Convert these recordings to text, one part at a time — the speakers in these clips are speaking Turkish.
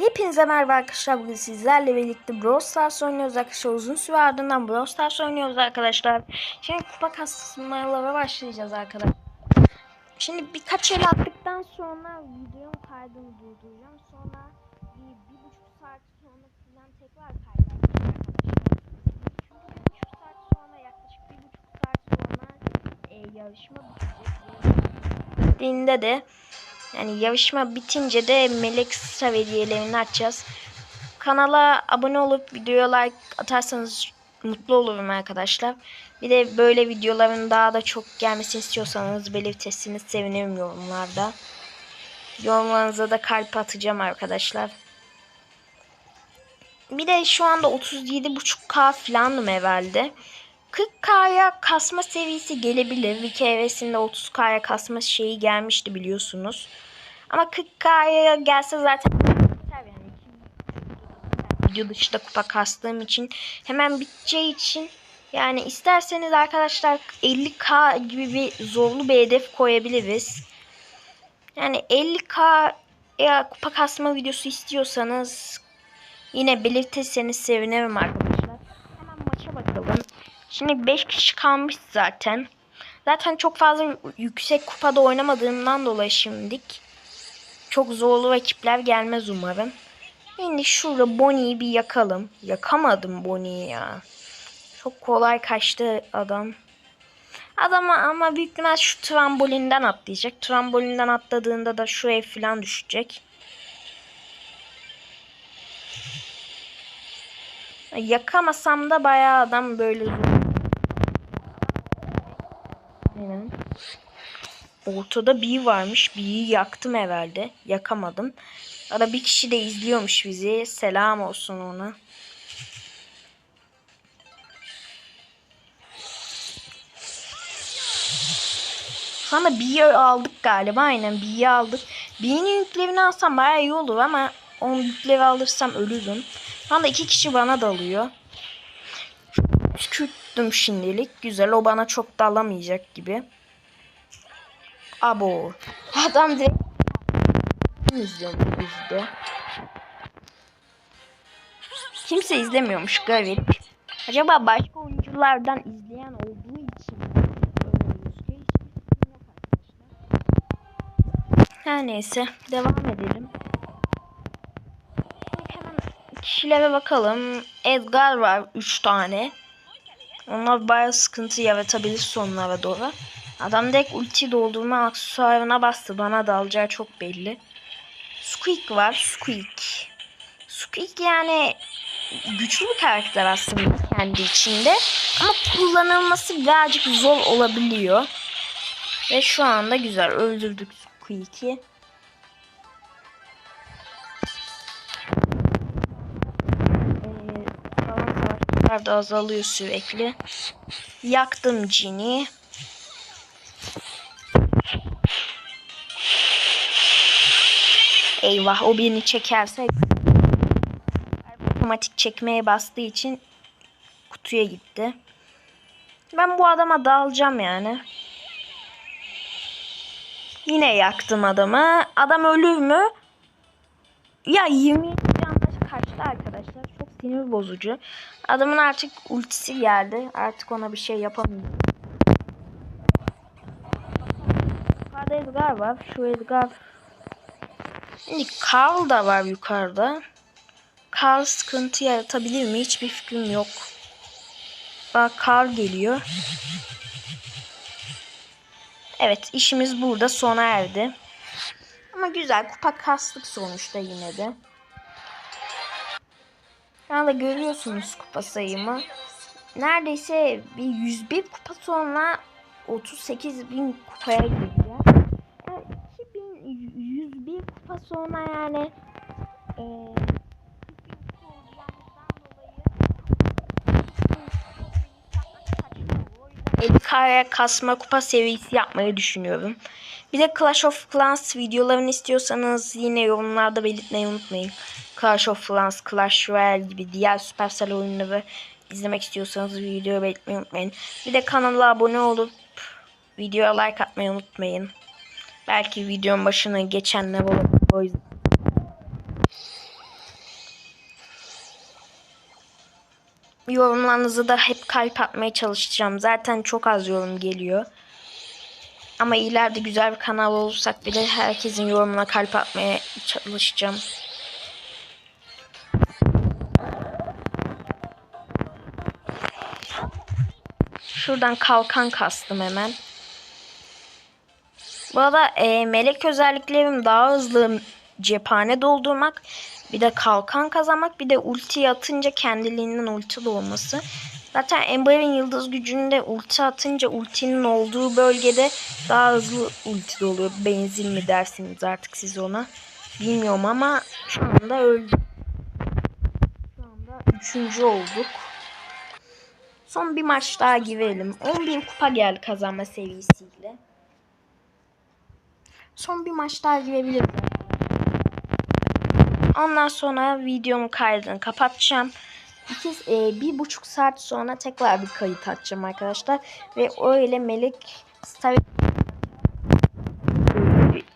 Hepinize merhaba arkadaşlar. Bugün sizlerle birlikte Brawl Stars oynuyoruz arkadaşlar. Uzun süre ardından Brawl Stars oynuyoruz arkadaşlar. Şimdi kupa kasmalara başlayacağız arkadaşlar. Şimdi birkaç el attıktan sonra videonun kaydını durduracağım. Sonra bir, bir buçuk saat sonra falan tekrar kaydedeceğim arkadaşlar. Çünkü bir buçuk saat sonra yaklaşık bir buçuk saat sonra e, yarışma bitecek. Bittiğinde de yani yarışma bitince de melek kısa hediyelerini açacağız. Kanala abone olup videoya like atarsanız mutlu olurum arkadaşlar. Bir de böyle videoların daha da çok gelmesini istiyorsanız belirtirseniz sevinirim yorumlarda. Yorumlarınıza da kalp atacağım arkadaşlar. Bir de şu anda 37.5k falanım herhalde. 40k'ya kasma seviyesi gelebilir. Bir keresinde 30k'ya kasma şeyi gelmişti biliyorsunuz. Ama 40k'ya gelse zaten yani. Video dışında kupa kastığım için hemen biteceği için yani isterseniz arkadaşlar 50k gibi bir zorlu bir hedef koyabiliriz. Yani 50k ya kupa kasma videosu istiyorsanız yine belirtirseniz sevinirim arkadaşlar. Şimdi 5 kişi kalmış zaten. Zaten çok fazla yüksek kupada oynamadığımdan dolayı şimdilik çok zorlu rakipler gelmez umarım. Şimdi şurada Bonnie'yi bir yakalım. Yakamadım Bonnie'yi ya. Çok kolay kaçtı adam. Adama ama büyük ihtimal şu trambolinden atlayacak. Trambolinden atladığında da şu ev falan düşecek. Yakamasam da bayağı adam böyle zor. Aynen. Ortada bir varmış. B'yi yaktım herhalde. Yakamadım. Ara bir kişi de izliyormuş bizi. Selam olsun ona. Sana B'yi aldık galiba. Aynen B'yi aldık. B'nin yüklerini alsam bayağı iyi olur ama onun yükleri alırsam ölürüm. Anda iki kişi bana dalıyor. Küçülttüm şimdilik. Güzel. O bana çok dalamayacak gibi. Abo. Adam direkt izliyormuş bizde. Kimse izlemiyormuş garip. Acaba başka oyunculardan izleyen olduğu için. Her neyse devam edelim. Hemen kişilere bakalım. Edgar var 3 tane. Onlar bayağı sıkıntı yaratabilir sonlara doğru. Adam direkt ulti doldurma aksesuarına bastı. Bana da alacağı çok belli. Squeak var. Squeak. Squeak yani güçlü bir karakter aslında kendi içinde. Ama kullanılması birazcık zor olabiliyor. Ve şu anda güzel. Öldürdük Squeak'i. Ee, da azalıyor sürekli. Yaktım Jin'i. Eyvah o birini çekerse otomatik çekmeye bastığı için kutuya gitti. Ben bu adama dalacağım yani. Yine yaktım adamı. Adam ölür mü? Ya 20 canla kaçtı arkadaşlar. Çok sinir bozucu. Adamın artık ultisi geldi. Artık ona bir şey yapamıyorum. Yukarıda Edgar var. Şu Edgar Şimdi Carl da var yukarıda. Carl sıkıntı yaratabilir mi? Hiçbir fikrim yok. Bak Carl geliyor. Evet işimiz burada sona erdi. Ama güzel kupa kastık sonuçta yine de. Yani da görüyorsunuz kupa sayımı. Neredeyse bir 101 kupa sonra 38 bin kupaya gireceğiz. Yani 2101 kupa sonra yani e, Elkaya kasma kupa seviyesi yapmayı düşünüyorum. Bir de Clash of Clans videolarını istiyorsanız yine yorumlarda belirtmeyi unutmayın. Clash of Clans, Clash Royale gibi diğer Supercell oyunları izlemek istiyorsanız videoyu belirtmeyi unutmayın. Bir de kanala abone olup videoya like atmayı unutmayın. Belki videonun başına geçen ne baba o yüzden. Yorumlarınızı da hep kalp atmaya çalışacağım. Zaten çok az yorum geliyor. Ama ileride güzel bir kanal olursak bile herkesin yorumuna kalp atmaya çalışacağım. Şuradan kalkan kastım hemen. Bu arada e, melek özelliklerim daha hızlı cephane doldurmak, bir de kalkan kazanmak, bir de ulti atınca kendiliğinden ulti doğması. Zaten Ember'in yıldız gücünde ulti atınca ultinin olduğu bölgede daha hızlı ulti doluyor. Benzin mi dersiniz artık siz ona. Bilmiyorum ama şu anda öldü. Şu anda üçüncü olduk. Son bir maç daha girelim. 11 kupa geldi kazanma seviyesiyle. Son bir maç daha girebiliriz. Ondan sonra videomun kaydını kapatacağım. İki, e, bir buçuk saat sonra tekrar bir kayıt açacağım arkadaşlar. Ve öyle melek star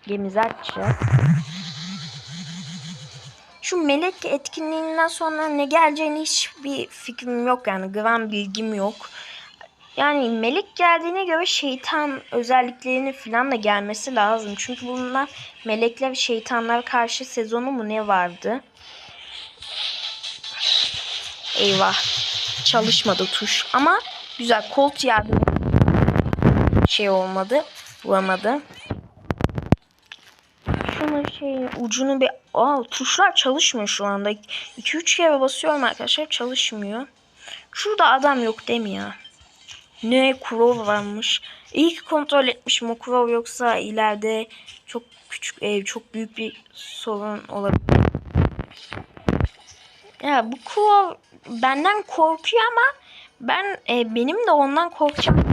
gemimizi açacağız. Şu melek etkinliğinden sonra ne geleceğini hiçbir fikrim yok yani gram bilgim yok. Yani melek geldiğine göre şeytan özelliklerini falan da gelmesi lazım. Çünkü bunlar melekler ve şeytanlar karşı sezonu mu ne vardı? Eyvah. Çalışmadı tuş. Ama güzel. Colt yardım şey olmadı. Vuramadı. Şunun şey ucunu bir... Aa tuşlar çalışmıyor şu anda. 2-3 kere basıyorum arkadaşlar. Çalışmıyor. Şurada adam yok değil mi ya? Ne Kurov varmış. İyi ki kontrol etmişim o Kurov yoksa ileride çok küçük ev çok büyük bir sorun olabilir. Ya bu Kurov benden korkuyor ama ben e, benim de ondan korkacağım.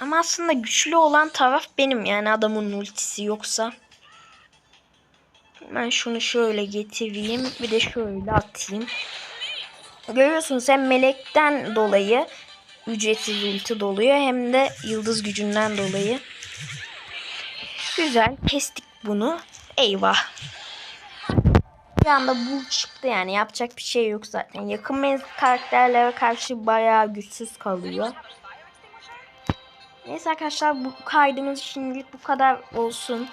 Ama aslında güçlü olan taraf benim yani adamın ultisi yoksa. Ben şunu şöyle getireyim bir de şöyle atayım. Görüyorsunuz hem melekten dolayı ücretsiz ulti doluyor hem de yıldız gücünden dolayı. Güzel kestik bunu. Eyvah. Bir anda bu çıktı yani yapacak bir şey yok zaten. Yakın menzil karakterlere karşı bayağı güçsüz kalıyor. Neyse arkadaşlar bu kaydımız şimdilik bu kadar olsun.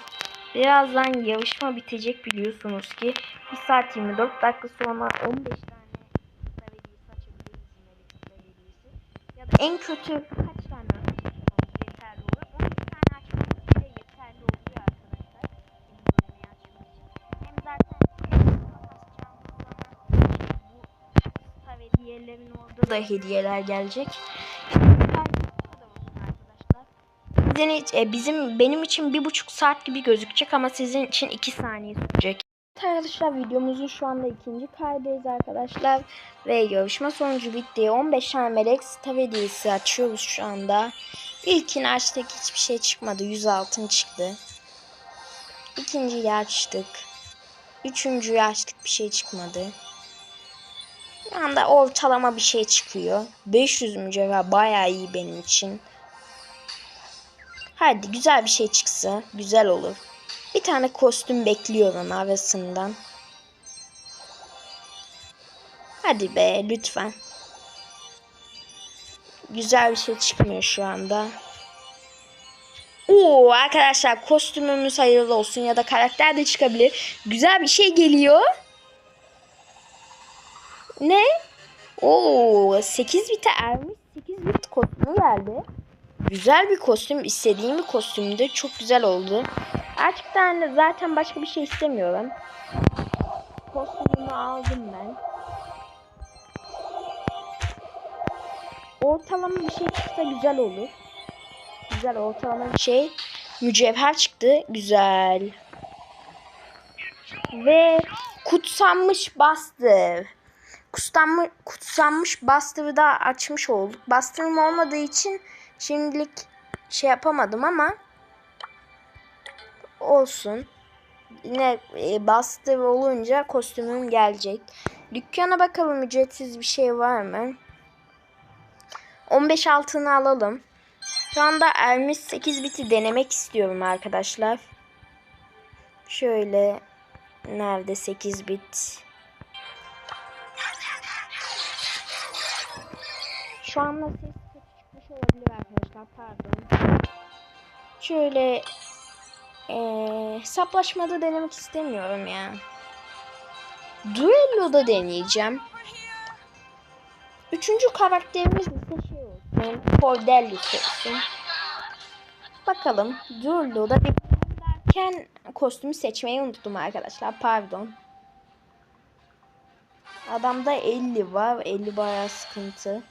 Birazdan yarışma bitecek biliyorsunuz ki. 1 saat 24 dakika sonra 15 tane ya da en kötü kaç tane yeterli olur? 12 tane açmak bile yeterli oluyor arkadaşlar. Benim bölümü açmak için. Hem zaten bu hediyelerin orada da hediyeler gelecek. Sizin, e, bizim benim için bir buçuk saat gibi gözükecek ama sizin için iki saniye sürecek. Arkadaşlar videomuzun şu anda ikinci kaydıyız arkadaşlar. Ve yarışma sonucu bitti. 15 tane melek hediyesi açıyoruz şu anda. İlkini açtık hiçbir şey çıkmadı. 100 altın çıktı. İkinciyi açtık. Üçüncüyü açtık bir şey çıkmadı. Bir anda ortalama bir şey çıkıyor. 500 mücevher bayağı iyi benim için. Hadi güzel bir şey çıksa güzel olur. Bir tane kostüm bekliyorum arasından. Hadi be lütfen. Güzel bir şey çıkmıyor şu anda. Oo arkadaşlar kostümümüz hayırlı olsun ya da karakter de çıkabilir. Güzel bir şey geliyor. Ne? Oo 8 bite ermiş 8 bit kostümü geldi. Güzel bir kostüm. istediğim bir kostümdü. Çok güzel oldu. Artık de zaten başka bir şey istemiyorum. Kostümümü aldım ben. Ortalama bir şey çıksa güzel olur. Güzel ortalama bir şey. Mücevher çıktı. Güzel. Ve kutsanmış bastır. Kutsanmış, kutsanmış bastırı da açmış olduk. Bastırım olmadığı için şimdilik şey yapamadım ama olsun. Yine e, bastı olunca kostümüm gelecek. Dükkana bakalım ücretsiz bir şey var mı? 15 altını alalım. Şu anda Ermiş 8 biti denemek istiyorum arkadaşlar. Şöyle nerede 8 bit? Şu anda ses çıkmış olabilir arkadaşlar pardon. Şöyle ee, hesaplaşmada denemek istemiyorum ya. Duello'da deneyeceğim. Üçüncü karakterimiz ise şey olsun. Cordelius olsun. Bakalım. Duello'da derken kostümü seçmeyi unuttum arkadaşlar. Pardon. Adamda 50 var. 50 bayağı sıkıntı.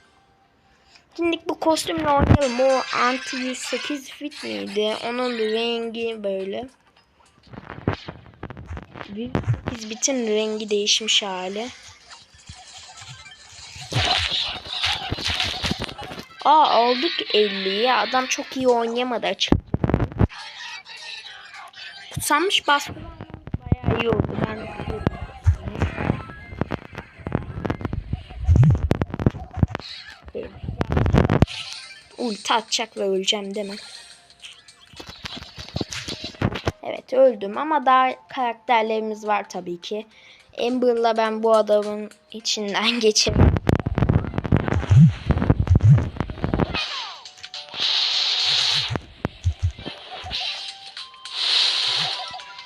Şimdi bu kostümle oynayalım. O anti 108 fit miydi? Onun rengi böyle. 108 bitin rengi değişmiş hali. Aa aldık 50'yi. Adam çok iyi oynayamadı açıkçası. Kutsanmış baskı bayağı iyi oldu. Ulti atacak ve öleceğim değil mi? Evet öldüm ama daha karakterlerimiz var tabii ki. Amber'la ben bu adamın içinden geçerim.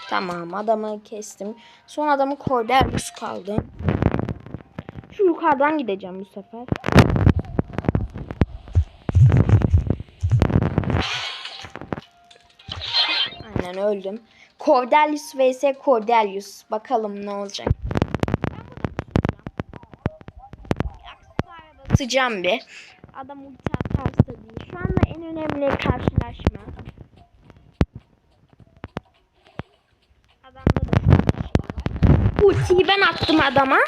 Tamam adamı kestim. Son adamı Cordelus kaldı. Şu yukarıdan gideceğim bu sefer. Aynen öldüm. Cordelius vs Cordelius. Bakalım ne olacak. Basacağım bir. Adam ulti atarsa değil. Şu anda en önemli karşılaşma. Adamda da. Ultiyi ben attım adama.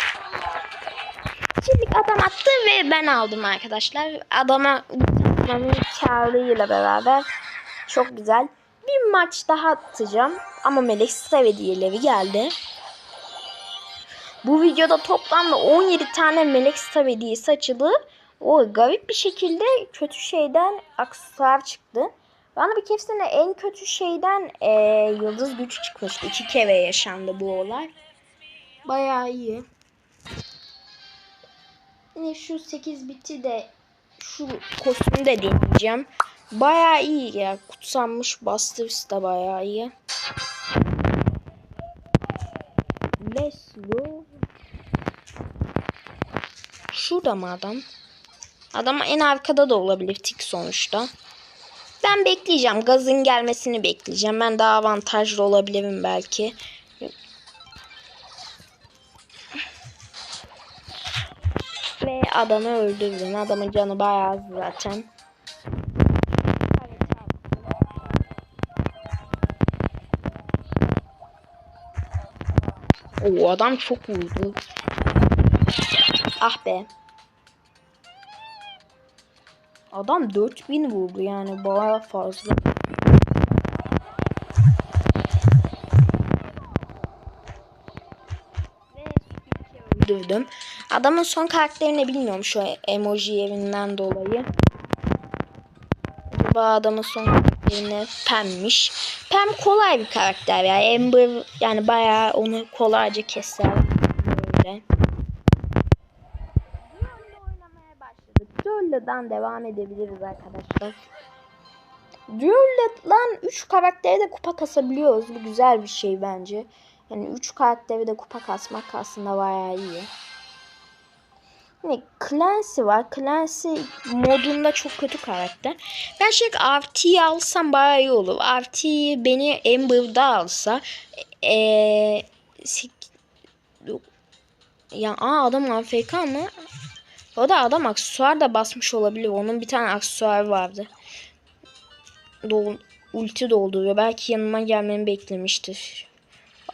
Şimdi adam attı ve ben aldım arkadaşlar. Adama karlığıyla beraber çok güzel. Bir maç daha atacağım. Ama Melek Hediyeleri geldi. Bu videoda toplamda 17 tane Melek Hediyesi açıldı. O garip bir şekilde kötü şeyden aksesuar çıktı. Bana bir keresinde en kötü şeyden e, yıldız güç çıkmıştı. İki kere yaşandı bu olay. Bayağı iyi. Yine şu 8 biti de şu kostümü de deneyeceğim. Bayağı iyi ya. Kutsanmış Busters da bayağı iyi. Let's go. Şurada mı adam? Adam en arkada da olabilir tik sonuçta. Ben bekleyeceğim. Gazın gelmesini bekleyeceğim. Ben daha avantajlı olabilirim belki. Ve adamı öldürdüm. Adamın canı bayağı zaten. O adam çok vurdu. Ah be. Adam 4000 vurdu yani baya fazla. Öldürdüm. Adamın son karakterini bilmiyorum şu emoji evinden dolayı. Acaba adamın son karakterini Pem'miş. Pem kolay bir karakter ya. Amber yani bayağı onu kolayca keser. Böyle. Duel'dan devam edebiliriz arkadaşlar. Duel'dan 3 karakteri de kupa kasabiliyoruz. Bu güzel bir şey bence. Yani 3 karakteri de kupa kasmak aslında bayağı iyi. Yine Clancy var. Clancy modunda çok kötü karakter. Ben şey RT'yi alsam bayağı iyi olur. RT'yi beni Amber'da alsa ee, ya aa adam AFK mı? O da adam aksesuar da basmış olabilir. Onun bir tane aksesuar vardı. Dol ulti dolduruyor. Belki yanıma gelmemi beklemiştir.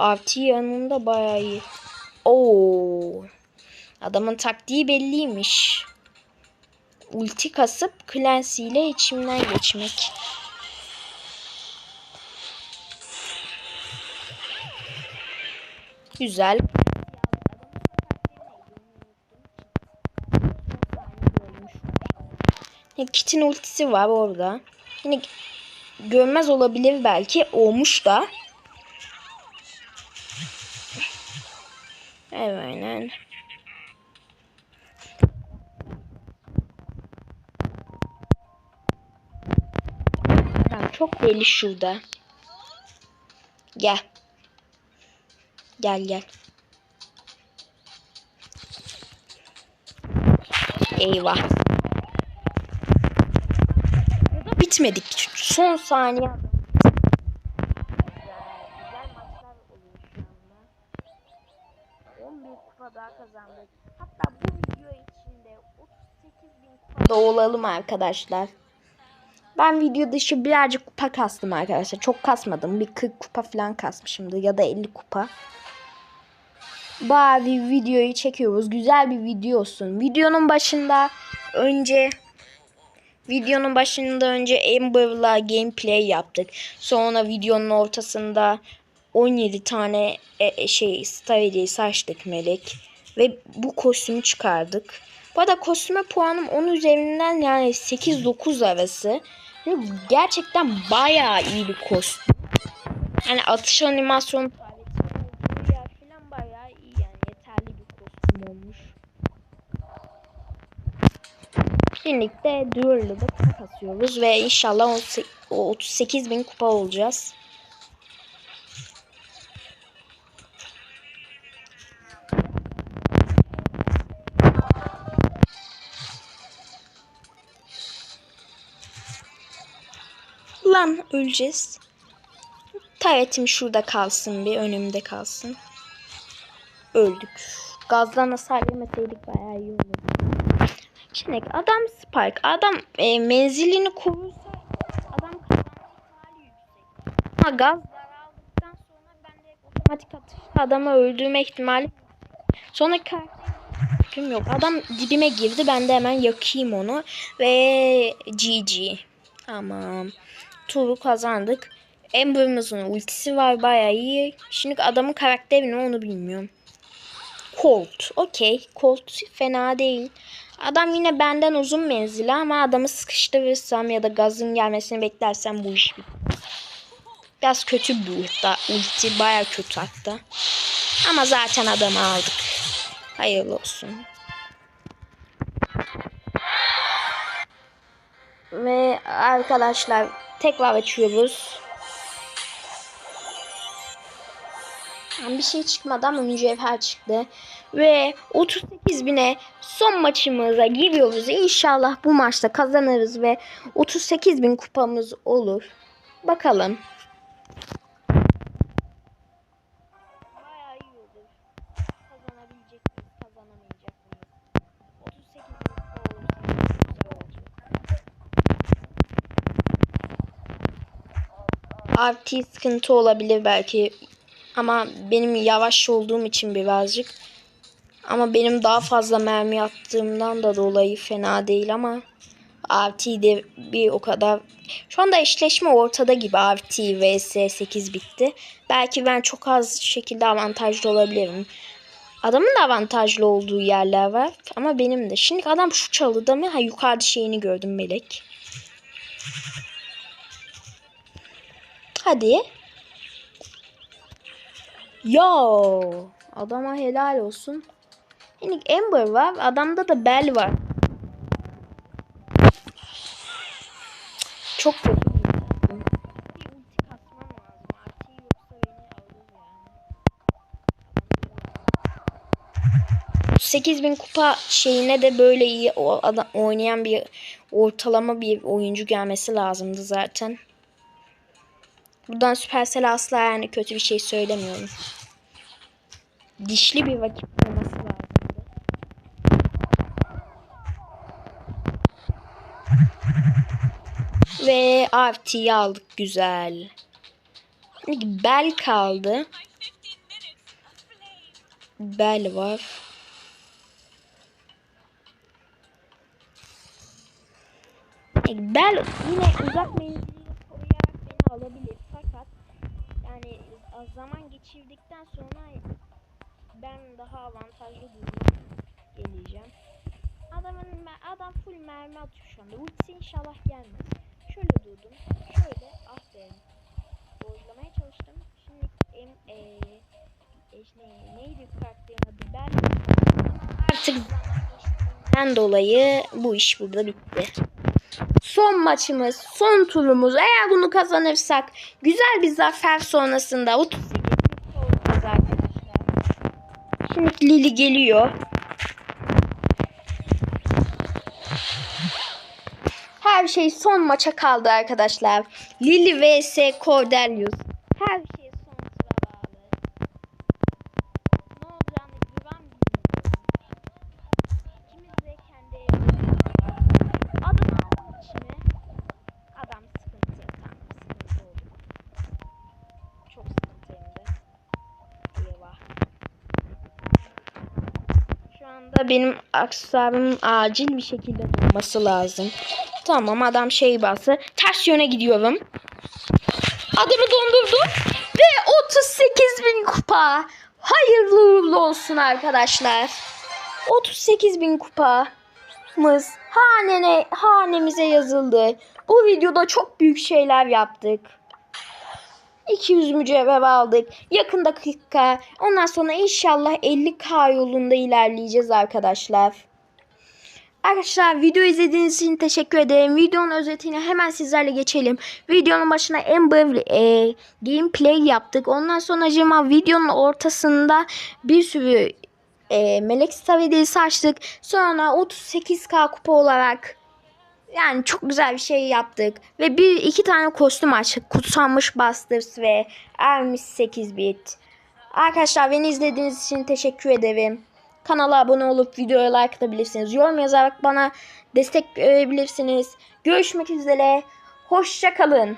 RT yanında bayağı iyi. Oo. Adamın taktiği belliymiş. Ulti kasıp Clancy ile içimden geçmek. Güzel. Kit'in ultisi var orada. Yine görmez olabilir belki. Olmuş da. Evet çok belli şurada. Gel. Gel gel. Eyvah. Bitmedik. Son saniye. Güzel maçlar oluyor şu anda. 11 kupa daha kazandık. Hatta bu video içinde 38 bin kupa olalım arkadaşlar. Ben video dışı birazcık kupa kastım arkadaşlar. Çok kasmadım. Bir 40 kupa falan kasmışımdır ya da 50 kupa. Bari videoyu çekiyoruz. Güzel bir video olsun. Videonun başında önce videonun başında önce Amber'la gameplay yaptık. Sonra videonun ortasında 17 tane e, e, şey star hediyesi açtık melek. Ve bu kostümü çıkardık. Bu arada kostüme puanım 10 üzerinden yani 8-9 arası. Gerçekten bayağı iyi bir kostüm. Yani atış animasyonu falan bayağı iyi yani yeterli bir kostüm olmuş. Birlikte Duel'le de kupa kasıyoruz ve inşallah 38 bin kupa olacağız. Lan öleceğiz. Taretim şurada kalsın bir önümde kalsın. Öldük. Gazdan hasar yemeseydik bayağı iyi olurdu. Şimdi adam Spike. Adam e, menzilini korursa adam kazanma ihtimali yüksek. Ama gaz daraldıktan sonra ben de otomatik atışla adamı öldürme ihtimali Sonra karakteri yok. Adam dibime girdi. Ben de hemen yakayım onu. Ve GG. Tamam. Turu kazandık. Amber'ımızın ultisi var bayağı iyi. Şimdi adamın karakteri ne onu bilmiyorum. Colt. Okey. Colt fena değil. Adam yine benden uzun menzili ama adamı sıkıştırırsam ya da gazın gelmesini beklersem bu iş. Biraz kötü bir ulti. Ulti baya kötü hatta. Ama zaten adamı aldık. Hayırlı olsun. Ve arkadaşlar tekrar açıyoruz. Bir şey çıkmadı ama mücevher çıktı. Ve 38 bine son maçımıza giriyoruz. İnşallah bu maçta kazanırız ve 38 bin kupamız olur. Bakalım. RT sıkıntı olabilir belki ama benim yavaş olduğum için birazcık. Ama benim daha fazla mermi attığımdan da dolayı fena değil ama RT'de bir o kadar. Şu anda eşleşme ortada gibi RT vs 8 bitti. Belki ben çok az şekilde avantajlı olabilirim. Adamın da avantajlı olduğu yerler var ama benim de. Şimdi adam şu çalıda mı? Ha yukarıda şeyini gördüm melek. Hadi. Yo, adama helal olsun. Yani Amber var, adamda da Bell var. Çok kötü. 8000 kupa şeyine de böyle iyi oynayan bir ortalama bir oyuncu gelmesi lazımdı zaten. Buradan Supercell asla yani kötü bir şey söylemiyorum. Dişli bir vakit olması lazım. Ve RT'yi aldık güzel. Bel kaldı. Bel var. Bel yine uzak menzilli yani zaman geçirdikten sonra ben daha avantajlı duruma geleceğim. Adamın adam full mermi atıyor şu anda. Ultisi inşallah gelmez. Şöyle durdum. Şöyle ah be. Dojlamaya çalıştım. Şimdi em e, e, ne, neydi karakterin adı? Ben artık ben dolayı bu iş burada bitti. Son maçımız, son turumuz. Eğer bunu kazanırsak güzel bir zafer sonrasında 38 olacağız arkadaşlar. Şimdi Lili geliyor. Her şey son maça kaldı arkadaşlar. Lili vs Cordelius. Her Benim aksesuarımın acil bir şekilde durması lazım. Tamam adam şey bastı. Ters yöne gidiyorum. Adamı dondurdu. Ve 38 bin kupa. Hayırlı uğurlu olsun arkadaşlar. 38 bin kupamız hanene, hanemize yazıldı. Bu videoda çok büyük şeyler yaptık. 200 mücevher aldık. Yakında 40k. Ondan sonra inşallah 50k yolunda ilerleyeceğiz arkadaşlar. Arkadaşlar video izlediğiniz için teşekkür ederim. Videonun özetine hemen sizlerle geçelim. Videonun başına Ember e, gameplay yaptık. Ondan sonra cima videonun ortasında bir sürü e, melek star hediyesi açtık. Sonra 38k kupa olarak yani çok güzel bir şey yaptık. Ve bir iki tane kostüm açtık. Kutsanmış Busters ve Ermiş 8 bit. Arkadaşlar beni izlediğiniz için teşekkür ederim. Kanala abone olup videoya like atabilirsiniz. Yorum yazarak bana destek verebilirsiniz. Görüşmek üzere. Hoşça kalın.